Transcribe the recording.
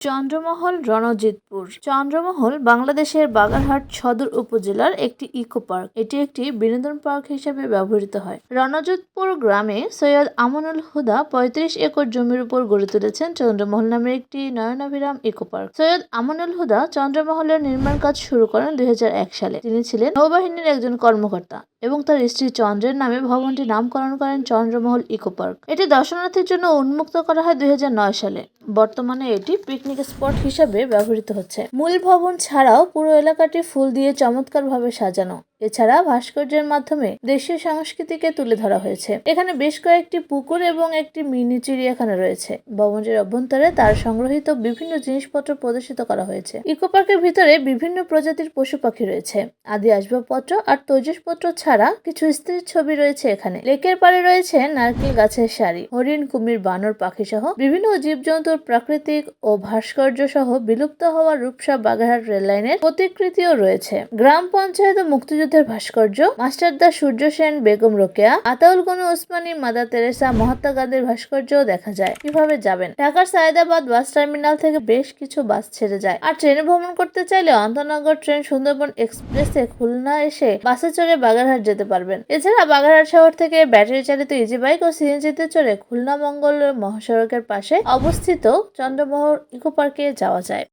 চন্দ্রমহল, রণজিৎপুর। চন্দ্রমহল বাংলাদেশের বাগারহাট সদর উপজেলার একটি ইকো পার্ক। এটি একটি বিনোদন পার্ক হিসেবে ব্যবহৃত হয়। রণজিৎপুর গ্রামে সৈয়দ আমানুল হুদা পঁয়ত্রিশ একর জমির উপর গড়ে তুলেছেন চন্দ্রমহল নামের একটি নয়নাভিরাম ইকো পার্ক। সৈয়দ আমানুল হুদা চন্দ্রমহলের নির্মাণ কাজ শুরু করেন দুই হাজার এক সালে। তিনি ছিলেন নৌবাহিনীর একজন কর্মকর্তা এবং তার স্ত্রী চন্দ্রের নামে ভবনটি নামকরণ করেন চন্দ্রমহল ইকো পার্ক। এটি দর্শনার্থীর জন্য উন্মুক্ত করা হয় দুই হাজার নয় সালে। বর্তমানে এটি পিকনিক স্পট হিসাবে ব্যবহৃত হচ্ছে। মূল ভবন ছাড়াও পুরো এলাকাটি ফুল দিয়ে চমৎকারভাবে সাজানো। এছাড়া ভাস্কর্যের মাধ্যমে দেশীয় সংস্কৃতিকে তুলে ধরা হয়েছে। এখানে বেশ কয়েকটি পুকুর এবং একটি মিনি চিড়িয়াখানা রয়েছে। ভবনটির অভ্যন্তরে তার সংগ্রহিত বিভিন্ন জিনিসপত্র প্রদর্শিত করা হয়েছে। ইকো পার্কের ভিতরে বিভিন্ন প্রজাতির পশু পাখি রয়েছে। আদি আসবাবপত্র আর তৈজসপত্র ছাড়া কিছু স্ত্রীর ছবি রয়েছে এখানে। লেকের পাড়ে রয়েছে নারকেল গাছের সারি, হরিণ, কুমির, বানর, পাখি সহ বিভিন্ন জীবজন্তুর প্রাকৃতিক ও ভাস্কর্য সহ বিলুপ্ত হওয়া রূপসা বাগেরহাট রেল লাইনের প্রতিকৃতিও রয়েছে। গ্রাম পঞ্চায়েত ও মুক্তিযুদ্ধের ভাস্কর্য মাস্টারদা সূর্য সেন, বেগম রোকেয়া, আতাউল গনু ওসমানী মাদার তেরেসা, মহাত্মা গান্ধীর ভাস্কর্যও দেখা যায়। কীভাবে যাবেন? ঢাকার সায়দাবাদ বাস টার্মিনাল থেকে বেশ কিছু বাস ছেড়ে যায়। আর ট্রেনে ভ্রমণ করতে চাইলে অন্তনগর ট্রেন সুন্দরবন এক্সপ্রেসে খুলনা এসে বাসে চড়ে বাগেরহাট যেতে পারবেন। এছাড়া বাগেরহাট শহর থেকে ব্যাটারি চালিত ইজি বাইক ও সিএনজিতে চড়ে খুলনা মঙ্গল মহাসড়কের পাশে অবস্থিত চন্দ্রমোহর ইকো পার্কে যাওয়া যায়।